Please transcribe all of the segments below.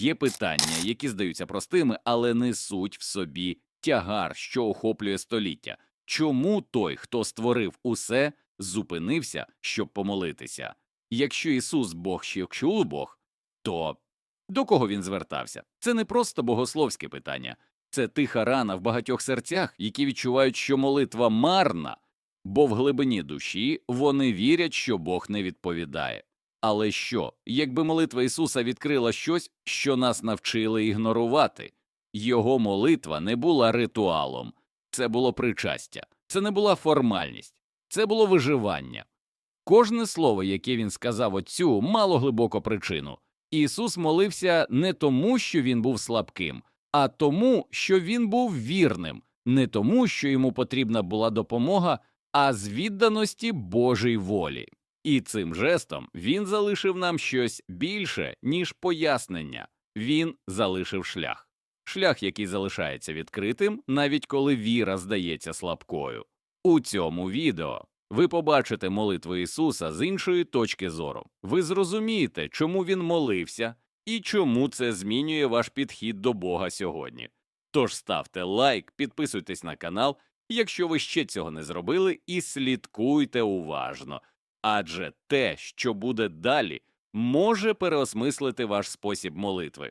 Є питання, які здаються простими, але несуть в собі тягар, що охоплює століття. Чому той, хто створив усе, зупинився, щоб помолитися? Якщо Ісус Бог ще чув Бог, то до кого він звертався? Це не просто богословське питання, це тиха рана в багатьох серцях, які відчувають, що молитва марна, бо в глибині душі вони вірять, що Бог не відповідає. Але що, якби молитва Ісуса відкрила щось, що нас навчили ігнорувати? Його молитва не була ритуалом, це було причастя, це не була формальність, це було виживання. Кожне слово, яке він сказав отцю, мало глибоку причину. Ісус молився не тому, що він був слабким, а тому, що він був вірним, не тому, що йому потрібна була допомога, а з відданості Божій волі. І цим жестом він залишив нам щось більше, ніж пояснення він залишив шлях. Шлях, який залишається відкритим, навіть коли віра здається слабкою. У цьому відео ви побачите молитву Ісуса з іншої точки зору. Ви зрозумієте, чому він молився і чому це змінює ваш підхід до Бога сьогодні. Тож ставте лайк, підписуйтесь на канал, якщо ви ще цього не зробили, і слідкуйте уважно, адже те, що буде далі, може переосмислити ваш спосіб молитви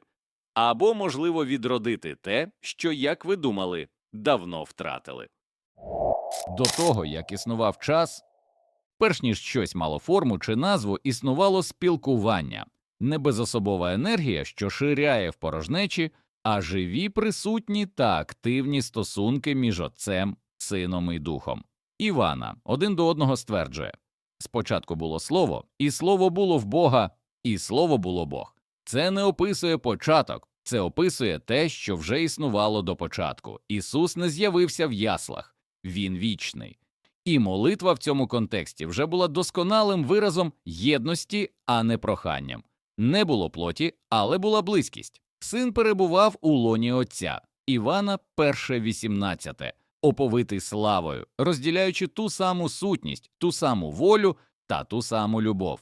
або, можливо, відродити те, що, як ви думали, давно втратили. До того, як існував час, перш ніж щось мало форму чи назву, існувало спілкування, не безособова енергія, що ширяє в порожнечі, а живі присутні та активні стосунки між отцем, сином і духом. Івана один до одного стверджує спочатку було слово, і слово було в Бога, і слово було Бог. Це не описує початок, це описує те, що вже існувало до початку. Ісус не з'явився в яслах, Він вічний. І молитва в цьому контексті вже була досконалим виразом єдності, а не проханням. Не було плоті, але була близькість. Син перебував у лоні Отця, Івана, перше 18, оповитий славою, розділяючи ту саму сутність, ту саму волю та ту саму любов.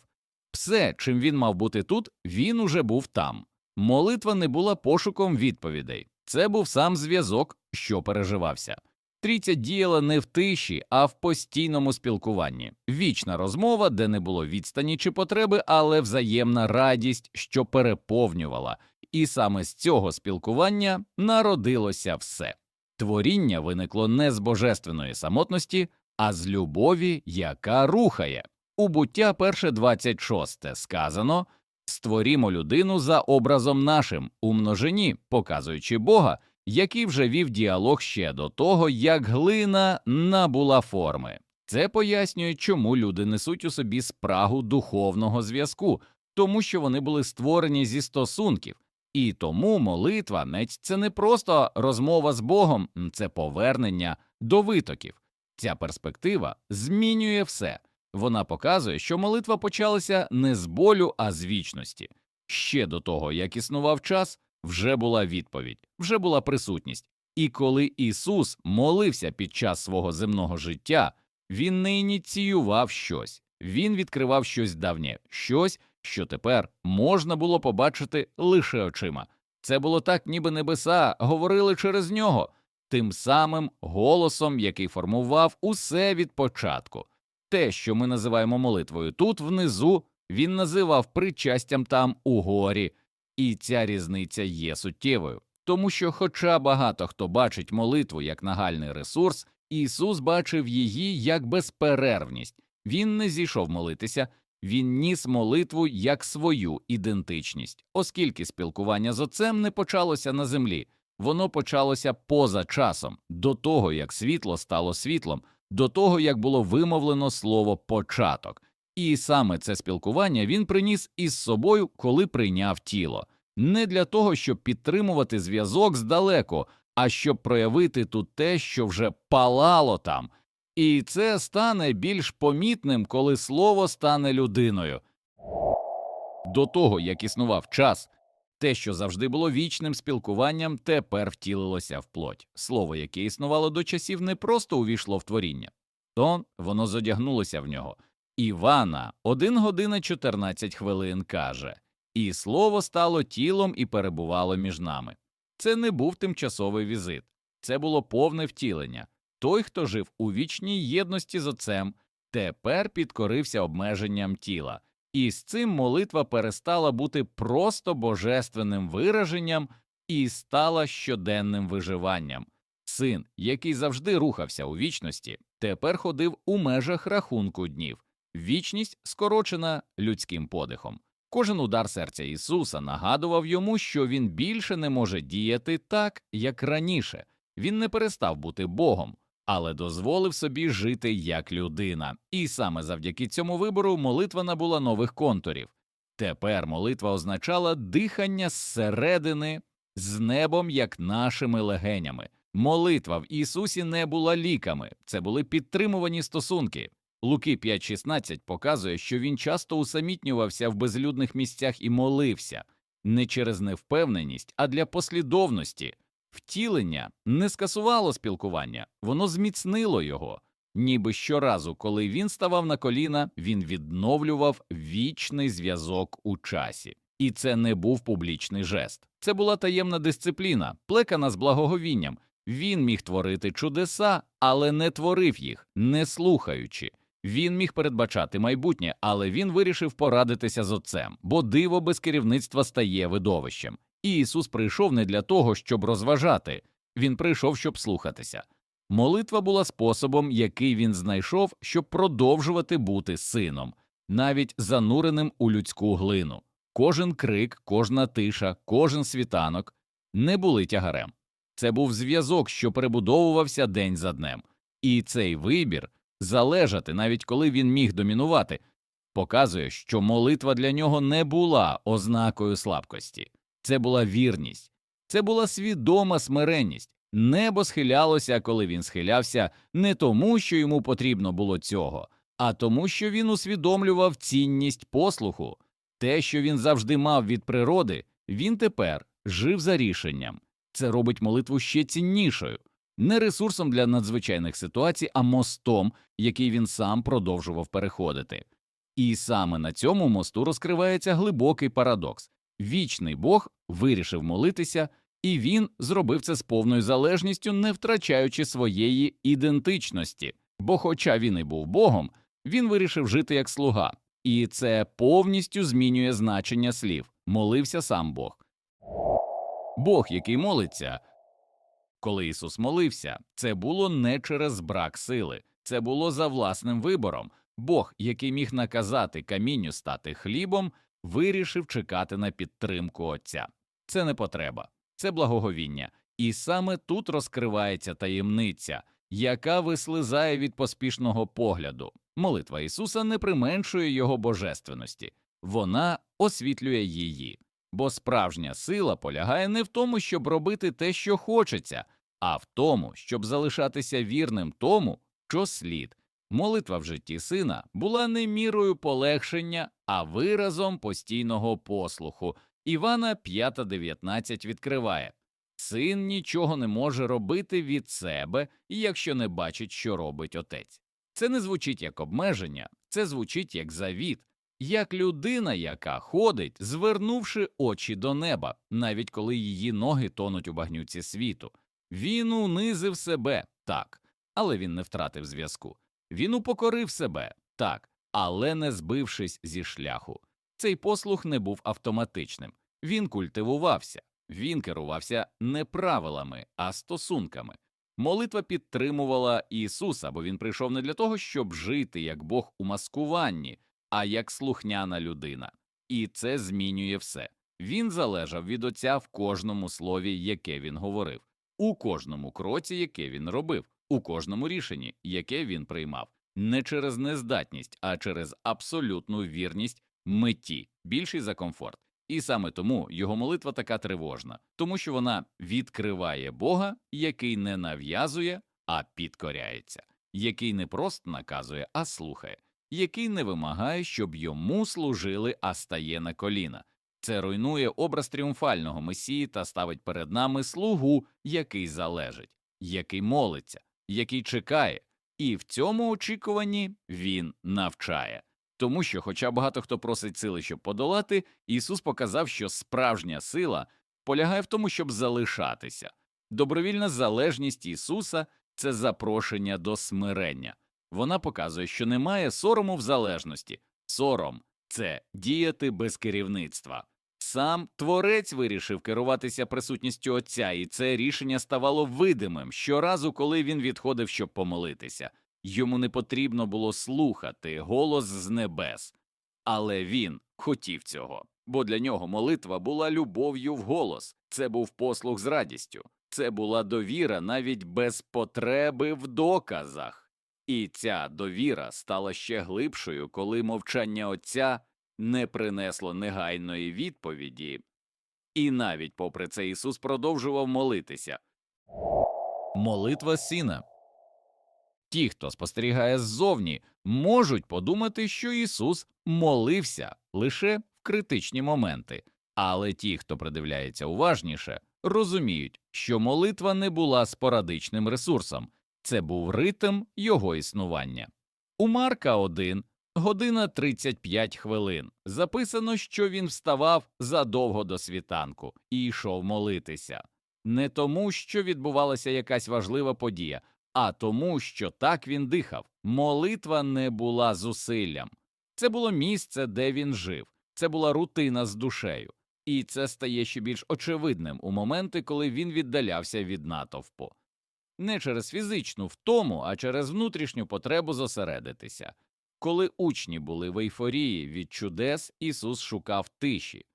Все, чим він мав бути тут, він уже був там. Молитва не була пошуком відповідей, це був сам зв'язок, що переживався. Трійця діяла не в тиші, а в постійному спілкуванні. Вічна розмова, де не було відстані чи потреби, але взаємна радість, що переповнювала, і саме з цього спілкування народилося все. Творіння виникло не з божественної самотності, а з любові, яка рухає. У буття перше 26 сказано створімо людину за образом нашим у множині, показуючи Бога, який вже вів діалог ще до того, як глина набула форми. Це пояснює, чому люди несуть у собі спрагу духовного зв'язку, тому що вони були створені зі стосунків, і тому молитва це не просто розмова з Богом, це повернення до витоків. Ця перспектива змінює все. Вона показує, що молитва почалася не з болю, а з вічності. Ще до того, як існував час, вже була відповідь, вже була присутність. І коли Ісус молився під час свого земного життя, Він не ініціював щось, Він відкривав щось давнє, щось, що тепер можна було побачити лише очима. Це було так, ніби небеса говорили через нього, тим самим голосом, який формував усе від початку. Те, що ми називаємо молитвою тут внизу, він називав причастям там угорі, і ця різниця є суттєвою, тому що, хоча багато хто бачить молитву як нагальний ресурс, Ісус бачив її як безперервність. Він не зійшов молитися, він ніс молитву як свою ідентичність, оскільки спілкування з отцем не почалося на землі, воно почалося поза часом, до того як світло стало світлом, до того як було вимовлено слово початок. І саме це спілкування він приніс із собою, коли прийняв тіло, не для того, щоб підтримувати зв'язок здалеку, а щоб проявити тут те, що вже палало там. І це стане більш помітним, коли слово стане людиною. До того, як існував час, те, що завжди було вічним спілкуванням, тепер втілилося в плоть. Слово, яке існувало до часів, не просто увійшло в творіння, то воно зодягнулося в нього. Івана, 1 година 14 хвилин каже і слово стало тілом і перебувало між нами. Це не був тимчасовий візит, це було повне втілення. Той, хто жив у вічній єдності з Отцем, тепер підкорився обмеженням тіла, і з цим молитва перестала бути просто божественним вираженням і стала щоденним виживанням. Син, який завжди рухався у вічності, тепер ходив у межах рахунку днів. Вічність скорочена людським подихом. Кожен удар серця Ісуса нагадував йому, що він більше не може діяти так, як раніше. Він не перестав бути Богом, але дозволив собі жити як людина. І саме завдяки цьому вибору молитва набула нових контурів. Тепер молитва означала дихання зсередини з небом, як нашими легенями. Молитва в Ісусі не була ліками, це були підтримувані стосунки. Луки 5.16 показує, що він часто усамітнювався в безлюдних місцях і молився не через невпевненість, а для послідовності. Втілення не скасувало спілкування, воно зміцнило його. Ніби щоразу, коли він ставав на коліна, він відновлював вічний зв'язок у часі. І це не був публічний жест. Це була таємна дисципліна, плекана з благоговінням. Він міг творити чудеса, але не творив їх, не слухаючи. Він міг передбачати майбутнє, але він вирішив порадитися з отцем, бо диво без керівництва стає видовищем. І Ісус прийшов не для того, щоб розважати, він прийшов, щоб слухатися. Молитва була способом, який він знайшов, щоб продовжувати бути сином, навіть зануреним у людську глину. Кожен крик, кожна тиша, кожен світанок не були тягарем. Це був зв'язок, що перебудовувався день за днем, і цей вибір залежати, навіть коли він міг домінувати, показує, що молитва для нього не була ознакою слабкості, це була вірність, це була свідома смиренність. Небо схилялося, коли він схилявся, не тому, що йому потрібно було цього, а тому, що він усвідомлював цінність послуху, те, що він завжди мав від природи, він тепер жив за рішенням. Це робить молитву ще ціннішою, не ресурсом для надзвичайних ситуацій, а мостом, який він сам продовжував переходити. І саме на цьому мосту розкривається глибокий парадокс вічний Бог вирішив молитися, і він зробив це з повною залежністю, не втрачаючи своєї ідентичності. Бо, хоча він і був Богом, він вирішив жити як слуга, і це повністю змінює значення слів молився сам Бог. Бог, який молиться, коли Ісус молився, це було не через брак сили, це було за власним вибором. Бог, який міг наказати камінню стати хлібом, вирішив чекати на підтримку Отця. Це не потреба, це благоговіння, і саме тут розкривається таємниця, яка вислизає від поспішного погляду. Молитва Ісуса не применшує його божественності, вона освітлює її. Бо справжня сила полягає не в тому, щоб робити те, що хочеться, а в тому, щоб залишатися вірним тому, що слід. Молитва в житті сина була не мірою полегшення, а виразом постійного послуху. Івана 5.19 відкриває Син нічого не може робити від себе, якщо не бачить, що робить отець. Це не звучить як обмеження, це звучить як завіт, як людина, яка ходить, звернувши очі до неба, навіть коли її ноги тонуть у багнюці світу. Він унизив себе так, але він не втратив зв'язку. Він упокорив себе так, але не збившись зі шляху. Цей послух не був автоматичним. Він культивувався, він керувався не правилами, а стосунками. Молитва підтримувала Ісуса, бо він прийшов не для того, щоб жити як Бог у маскуванні, а як слухняна людина. І це змінює все. Він залежав від Отця в кожному слові, яке він говорив, у кожному кроці, яке він робив, у кожному рішенні, яке він приймав, не через нездатність, а через абсолютну вірність меті, більший за комфорт. І саме тому його молитва така тривожна, тому що вона відкриває Бога, який не нав'язує, а підкоряється, який не просто наказує, а слухає, який не вимагає, щоб йому служили, а стає на коліна. Це руйнує образ тріумфального месії та ставить перед нами слугу, який залежить, який молиться, який чекає, і в цьому очікуванні він навчає. Тому що, хоча багато хто просить сили, щоб подолати, Ісус показав, що справжня сила полягає в тому, щоб залишатися. Добровільна залежність Ісуса це запрошення до смирення. Вона показує, що немає сорому в залежності. Сором це діяти без керівництва. Сам творець вирішив керуватися присутністю Отця, і це рішення ставало видимим щоразу, коли він відходив, щоб помолитися. Йому не потрібно було слухати голос з небес, але він хотів цього, бо для нього молитва була любов'ю в голос, це був послуг з радістю, це була довіра навіть без потреби в доказах. І ця довіра стала ще глибшою, коли мовчання отця не принесло негайної відповіді. І навіть попри це Ісус продовжував молитися. Молитва сина. Ті, хто спостерігає ззовні, можуть подумати, що Ісус молився лише в критичні моменти, але ті, хто придивляється уважніше, розуміють, що молитва не була спорадичним ресурсом, це був ритм його існування. У Марка 1 година 35 хвилин записано, що він вставав задовго до світанку і йшов молитися, не тому, що відбувалася якась важлива подія, а тому, що так він дихав. Молитва не була зусиллям. Це було місце, де він жив, це була рутина з душею, і це стає ще більш очевидним у моменти, коли він віддалявся від натовпу. Не через фізичну втому, а через внутрішню потребу зосередитися. Коли учні були в ейфорії від чудес, Ісус шукав тиші.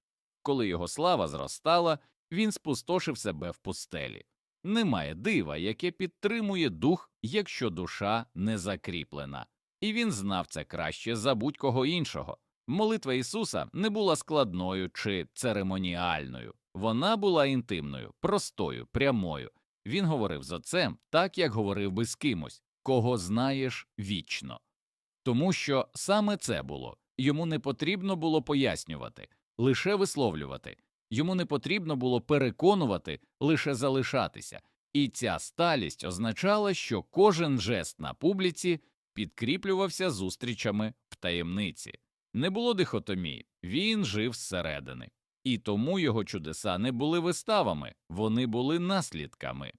Коли його слава зростала, він спустошив себе в пустелі. Немає дива, яке підтримує дух, якщо душа не закріплена, і він знав це краще за будь-кого іншого. Молитва Ісуса не була складною чи церемоніальною, вона була інтимною, простою, прямою. Він говорив з отцем так, як говорив би з кимось, кого знаєш вічно. Тому що саме це було. Йому не потрібно було пояснювати, лише висловлювати, йому не потрібно було переконувати, лише залишатися, і ця сталість означала, що кожен жест на публіці підкріплювався зустрічами в таємниці. Не було дихотомії, він жив зсередини, і тому його чудеса не були виставами, вони були наслідками.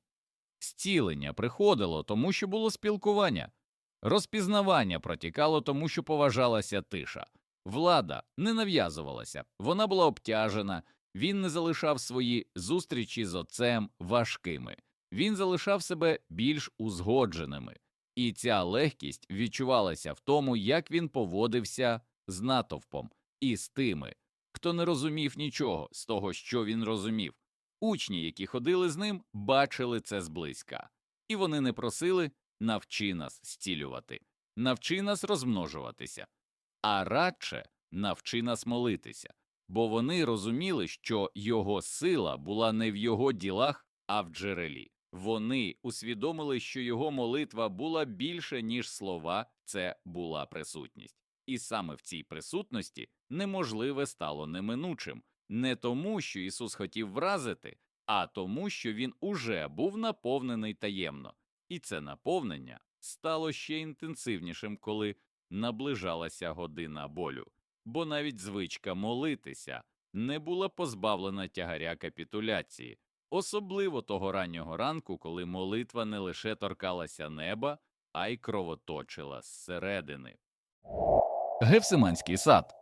Зцілення приходило, тому що було спілкування, розпізнавання протікало, тому що поважалася тиша, влада не нав'язувалася, вона була обтяжена, він не залишав свої зустрічі з отцем важкими, він залишав себе більш узгодженими, і ця легкість відчувалася в тому, як він поводився з натовпом і з тими, хто не розумів нічого з того, що він розумів. Учні, які ходили з ним, бачили це зблизька, і вони не просили навчи нас зцілювати, навчи нас розмножуватися, а радше навчи нас молитися, бо вони розуміли, що його сила була не в його ділах, а в джерелі. Вони усвідомили, що його молитва була більше, ніж слова, це була присутність. І саме в цій присутності неможливе стало неминучим, не тому, що Ісус хотів вразити, а тому, що він уже був наповнений таємно, і це наповнення стало ще інтенсивнішим, коли наближалася година болю, бо навіть звичка молитися не була позбавлена тягаря капітуляції, особливо того раннього ранку, коли молитва не лише торкалася неба, а й кровоточила зсередини. Гефсиманський сад.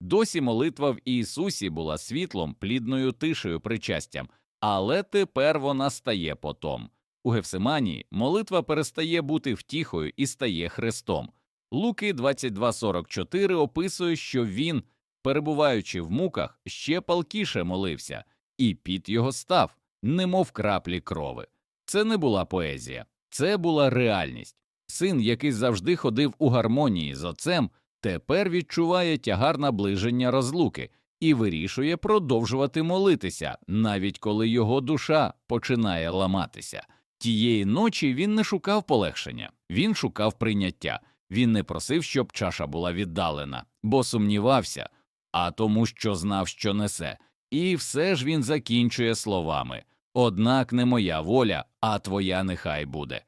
Досі молитва в Ісусі була світлом, плідною тишею причастям, але тепер вона стає потом. У Гефсиманії молитва перестає бути втіхою і стає хрестом. Луки 22.44 описує, що він, перебуваючи в муках, ще палкіше молився, і під його став, немов краплі крови. Це не була поезія, це була реальність. Син, який завжди ходив у гармонії з отцем, тепер відчуває тягар наближення розлуки і вирішує продовжувати молитися, навіть коли його душа починає ламатися. Тієї ночі він не шукав полегшення, він шукав прийняття, він не просив, щоб чаша була віддалена, бо сумнівався, а тому, що знав, що несе. І все ж він закінчує словами Однак не моя воля, а твоя нехай буде.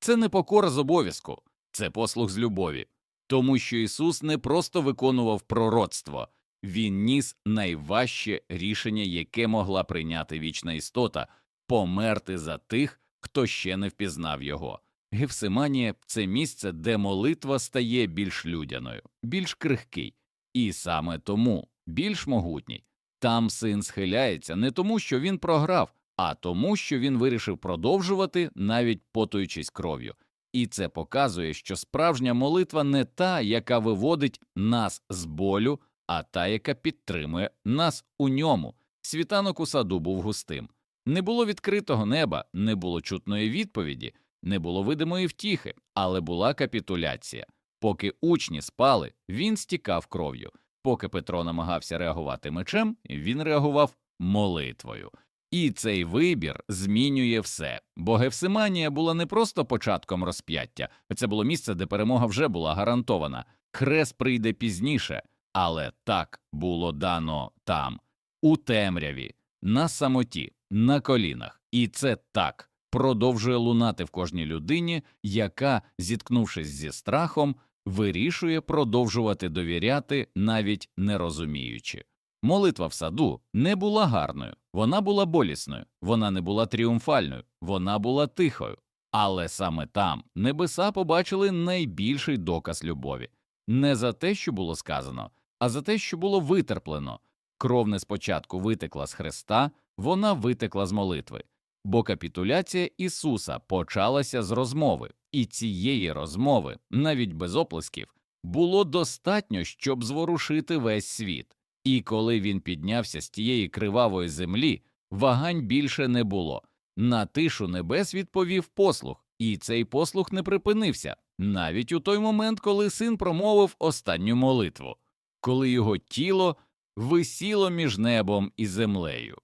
Це не покора з обов'язку, це послуг з любові. Тому що Ісус не просто виконував пророцтво, він ніс найважче рішення, яке могла прийняти вічна істота померти за тих, хто ще не впізнав його. Гефсиманія це місце, де молитва стає більш людяною, більш крихкий, і саме тому більш могутній. Там син схиляється не тому, що він програв, а тому, що він вирішив продовжувати, навіть потуючись кров'ю. І це показує, що справжня молитва не та, яка виводить нас з болю, а та, яка підтримує нас у ньому. Світанок у саду був густим. Не було відкритого неба, не було чутної відповіді, не було видимої втіхи, але була капітуляція. Поки учні спали, він стікав кров'ю. Поки Петро намагався реагувати мечем, він реагував молитвою. І цей вибір змінює все, бо Гефсиманія була не просто початком розп'яття, це було місце, де перемога вже була гарантована. Хрест прийде пізніше, але так було дано там, у темряві, на самоті, на колінах. І це так продовжує лунати в кожній людині, яка, зіткнувшись зі страхом, вирішує продовжувати довіряти, навіть не розуміючи. Молитва в саду не була гарною, вона була болісною, вона не була тріумфальною, вона була тихою. Але саме там небеса побачили найбільший доказ любові не за те, що було сказано, а за те, що було витерплено. Кров не спочатку витекла з Христа, вона витекла з молитви, бо капітуляція Ісуса почалася з розмови, і цієї розмови, навіть без оплесків, було достатньо, щоб зворушити весь світ. І коли він піднявся з тієї кривавої землі, вагань більше не було. На тишу небес відповів послух, і цей послух не припинився навіть у той момент, коли син промовив останню молитву, коли його тіло висіло між небом і землею.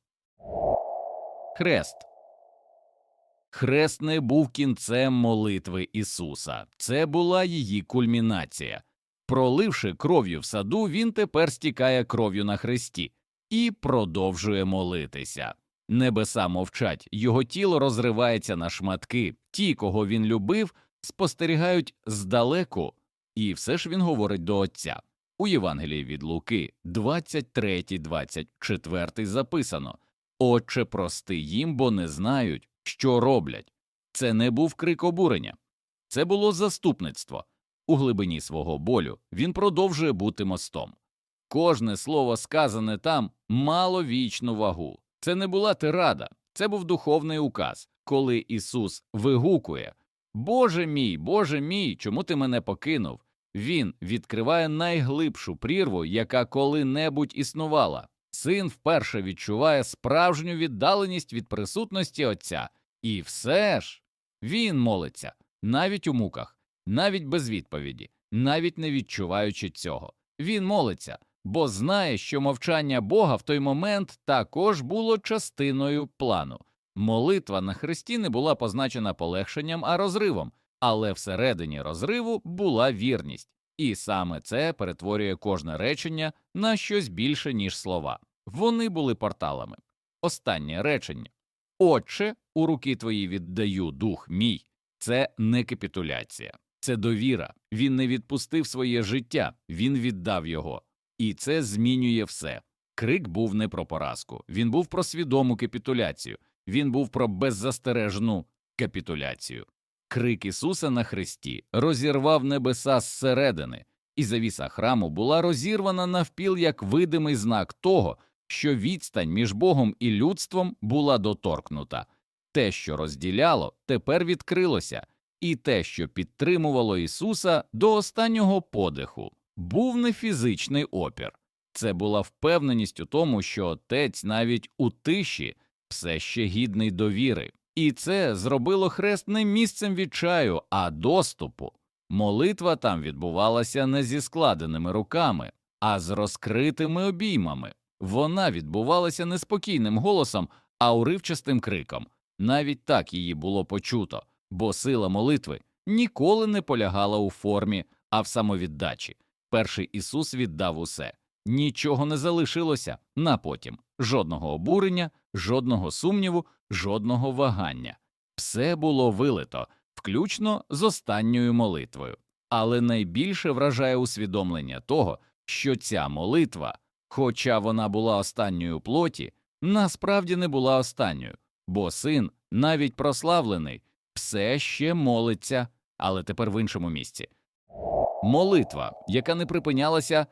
Хрест Хрест не був кінцем молитви Ісуса, це була її кульмінація. Проливши кров'ю в саду, він тепер стікає кров'ю на хресті і продовжує молитися. Небеса мовчать, його тіло розривається на шматки. Ті, кого він любив, спостерігають здалеку, і все ж він говорить до Отця. У Євангелії від Луки 23-24 записано Отче, прости їм, бо не знають, що роблять. Це не був крик обурення, це було заступництво. У глибині свого болю він продовжує бути мостом. Кожне слово, сказане там, мало вічну вагу. Це не була тирада, це був духовний указ, коли Ісус вигукує Боже мій, Боже мій, чому ти мене покинув? Він відкриває найглибшу прірву, яка коли-небудь існувала. Син вперше відчуває справжню віддаленість від присутності Отця, і все ж він молиться навіть у муках, навіть без відповіді, навіть не відчуваючи цього. Він молиться, бо знає, що мовчання Бога в той момент також було частиною плану. Молитва на хресті не була позначена полегшенням, а розривом, але всередині розриву була вірність, і саме це перетворює кожне речення на щось більше, ніж слова. Вони були порталами. Останнє речення Отче, у руки твої віддаю дух мій. Це не капітуляція, це довіра. Він не відпустив своє життя, він віддав його. І це змінює все. Крик був не про поразку, він був про свідому капітуляцію, він був про беззастережну капітуляцію. Крик Ісуса на хресті розірвав небеса зсередини, і завіса храму була розірвана навпіл як видимий знак того, що відстань між Богом і людством була доторкнута. Те, що розділяло, тепер відкрилося, і те, що підтримувало Ісуса до останнього подиху, був не фізичний опір. Це була впевненість у тому, що отець навіть у тиші все ще гідний довіри, і це зробило хрест не місцем відчаю, а доступу. Молитва там відбувалася не зі складеними руками, а з розкритими обіймами. Вона відбувалася не спокійним голосом, а уривчастим криком. Навіть так її було почуто, бо сила молитви ніколи не полягала у формі, а в самовіддачі. Перший Ісус віддав усе, нічого не залишилося на потім, жодного обурення, жодного сумніву, жодного вагання. Все було вилито, включно з останньою молитвою. Але найбільше вражає усвідомлення того, що ця молитва, хоча вона була останньою плоті, насправді не була останньою, бо син, навіть прославлений, все ще молиться, але тепер в іншому місці. Молитва, яка не припинялася,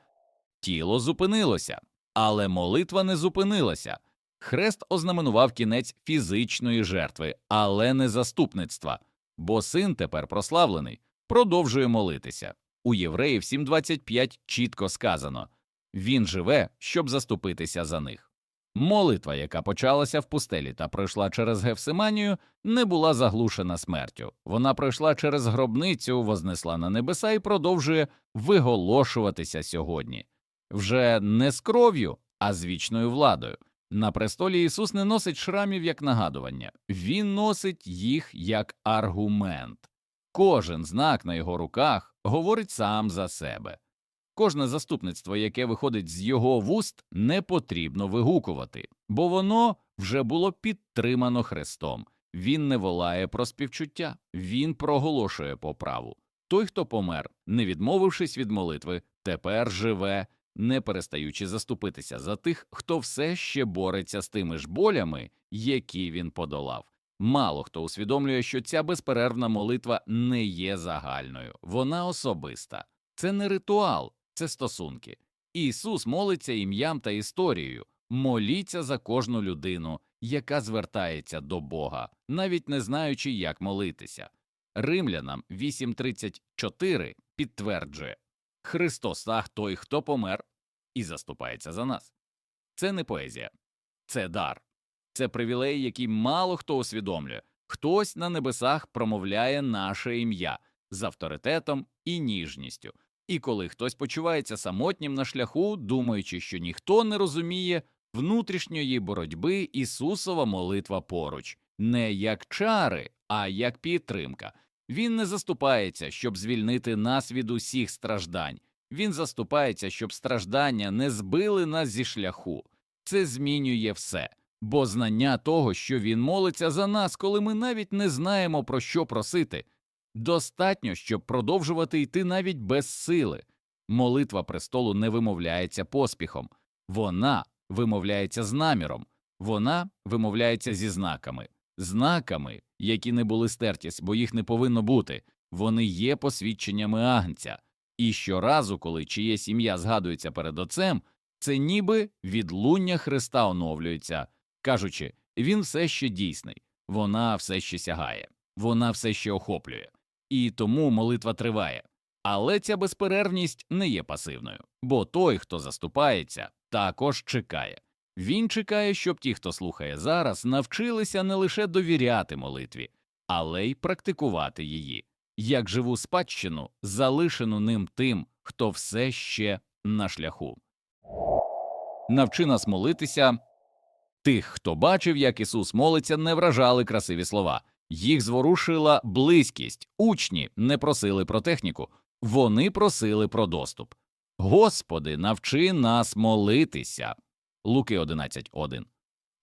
тіло зупинилося, але молитва не зупинилася. Хрест ознаменував кінець фізичної жертви, але не заступництва, бо син тепер прославлений, продовжує молитися. У євреїв 7.25 чітко сказано він живе, щоб заступитися за них. Молитва, яка почалася в пустелі та пройшла через Гефсиманію, не була заглушена смертю. Вона пройшла через гробницю, вознесла на небеса і продовжує виголошуватися сьогодні. Вже не з кров'ю, а з вічною владою. На престолі Ісус не носить шрамів як нагадування, Він носить їх як аргумент. Кожен знак на його руках говорить сам за себе. Кожне заступництво, яке виходить з його вуст, не потрібно вигукувати, бо воно вже було підтримано Христом. Він не волає про співчуття, він проголошує по праву. Той, хто помер, не відмовившись від молитви, тепер живе, не перестаючи заступитися за тих, хто все ще бореться з тими ж болями, які він подолав. Мало хто усвідомлює, що ця безперервна молитва не є загальною, вона особиста. Це не ритуал, це стосунки. Ісус молиться ім'ям та історією, моліться за кожну людину, яка звертається до Бога, навіть не знаючи, як молитися. Римлянам 8.34 підтверджує Христос ах той, хто помер і заступається за нас. Це не поезія, це дар, це привілей, який мало хто усвідомлює. Хтось на небесах промовляє наше ім'я з авторитетом і ніжністю. І коли хтось почувається самотнім на шляху, думаючи, що ніхто не розуміє внутрішньої боротьби, Ісусова молитва поруч, не як чари, а як підтримка. Він не заступається, щоб звільнити нас від усіх страждань. Він заступається, щоб страждання не збили нас зі шляху. Це змінює все, бо знання того, що він молиться за нас, коли ми навіть не знаємо про що просити, достатньо, щоб продовжувати йти навіть без сили. Молитва престолу не вимовляється поспіхом, вона вимовляється з наміром, вона вимовляється зі знаками, знаками, які не були стерті, бо їх не повинно бути, вони є посвідченнями агнця. І щоразу, коли чиєсь ім'я згадується перед отцем, це ніби відлуння Христа оновлюється, кажучи, він все ще дійсний, вона все ще сягає, вона все ще охоплює, і тому молитва триває. Але ця безперервність не є пасивною, бо той, хто заступається, також чекає. Він чекає, щоб ті, хто слухає зараз, навчилися не лише довіряти молитві, але й практикувати її як живу спадщину, залишену ним тим, хто все ще на шляху. Навчи нас молитися. Тих, хто бачив, як Ісус молиться, не вражали красиві слова, їх зворушила близькість, учні не просили про техніку, вони просили про доступ. Господи, навчи нас молитися. Луки 11.1.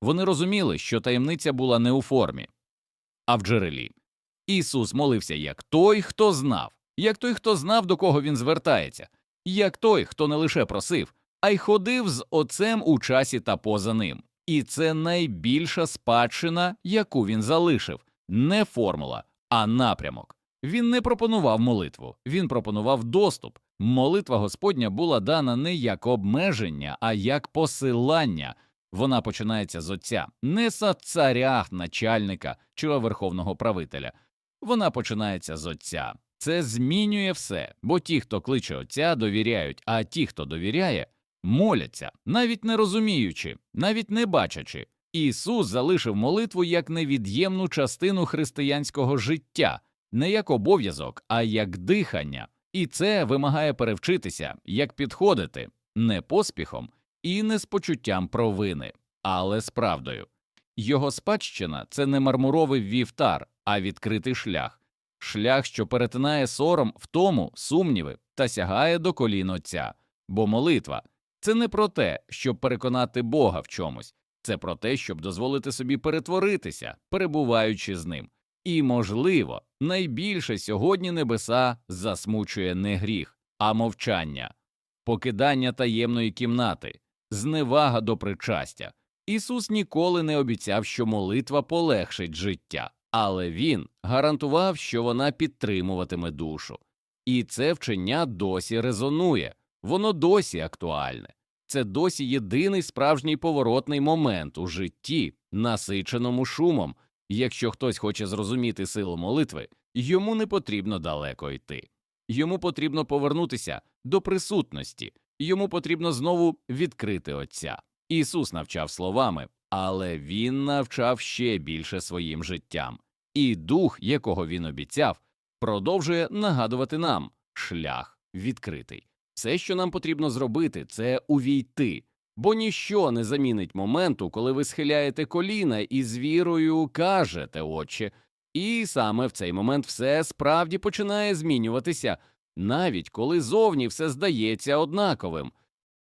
Вони розуміли, що таємниця була не у формі, а в джерелі. Ісус молився як той, хто знав, як той, хто знав, до кого він звертається, як той, хто не лише просив, а й ходив з Отцем у часі та поза ним. І це найбільша спадщина, яку він залишив, не формула, а напрямок. Він не пропонував молитву, він пропонував доступ. Молитва Господня була дана не як обмеження, а як посилання. Вона починається з отця, не з царя, начальника чи верховного правителя. Вона починається з отця. Це змінює все, бо ті, хто кличе отця, довіряють, а ті, хто довіряє, моляться, навіть не розуміючи, навіть не бачачи. Ісус залишив молитву як невід'ємну частину християнського життя, не як обов'язок, а як дихання, і це вимагає перевчитися, як підходити не поспіхом і не з почуттям провини, але з правдою. Його спадщина це не мармуровий вівтар, а відкритий шлях, шлях, що перетинає сором в тому, сумніви та сягає до колін Отця. Бо молитва це не про те, щоб переконати Бога в чомусь, це про те, щоб дозволити собі перетворитися, перебуваючи з ним. І, можливо, найбільше сьогодні небеса засмучує не гріх, а мовчання, покидання таємної кімнати, зневага до причастя. Ісус ніколи не обіцяв, що молитва полегшить життя, але Він гарантував, що вона підтримуватиме душу. І це вчення досі резонує, воно досі актуальне. Це досі єдиний справжній поворотний момент у житті, насиченому шумом. Якщо хтось хоче зрозуміти силу молитви, йому не потрібно далеко йти. Йому потрібно повернутися до присутності, йому потрібно знову відкрити Отця. Ісус навчав словами, але Він навчав ще більше своїм життям. І дух, якого він обіцяв, продовжує нагадувати нам шлях відкритий. Все, що нам потрібно зробити, це увійти, бо ніщо не замінить моменту, коли ви схиляєте коліна і з вірою кажете, очі. і саме в цей момент все справді починає змінюватися, навіть коли зовні все здається однаковим.